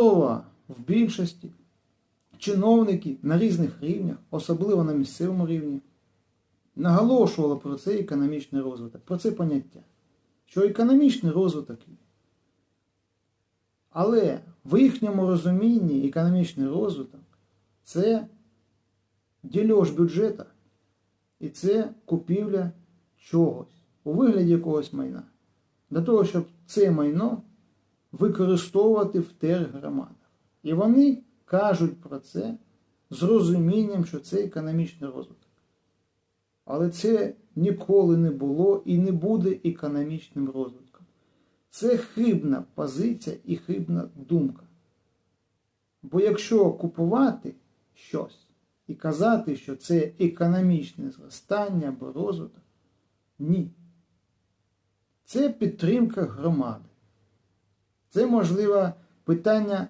Голова в більшості, чиновники на різних рівнях, особливо на місцевому рівні, наголошували про цей економічний розвиток, про це поняття, що економічний розвиток є. Але в їхньому розумінні економічний розвиток це дільож бюджета і це купівля чогось у вигляді якогось майна. Для того, щоб це майно використовувати в тергромадах. І вони кажуть про це з розумінням, що це економічний розвиток. Але це ніколи не було і не буде економічним розвитком. Це хибна позиція і хибна думка. Бо якщо купувати щось і казати, що це економічне зростання або розвиток, ні. Це підтримка громади. Це, можливе питання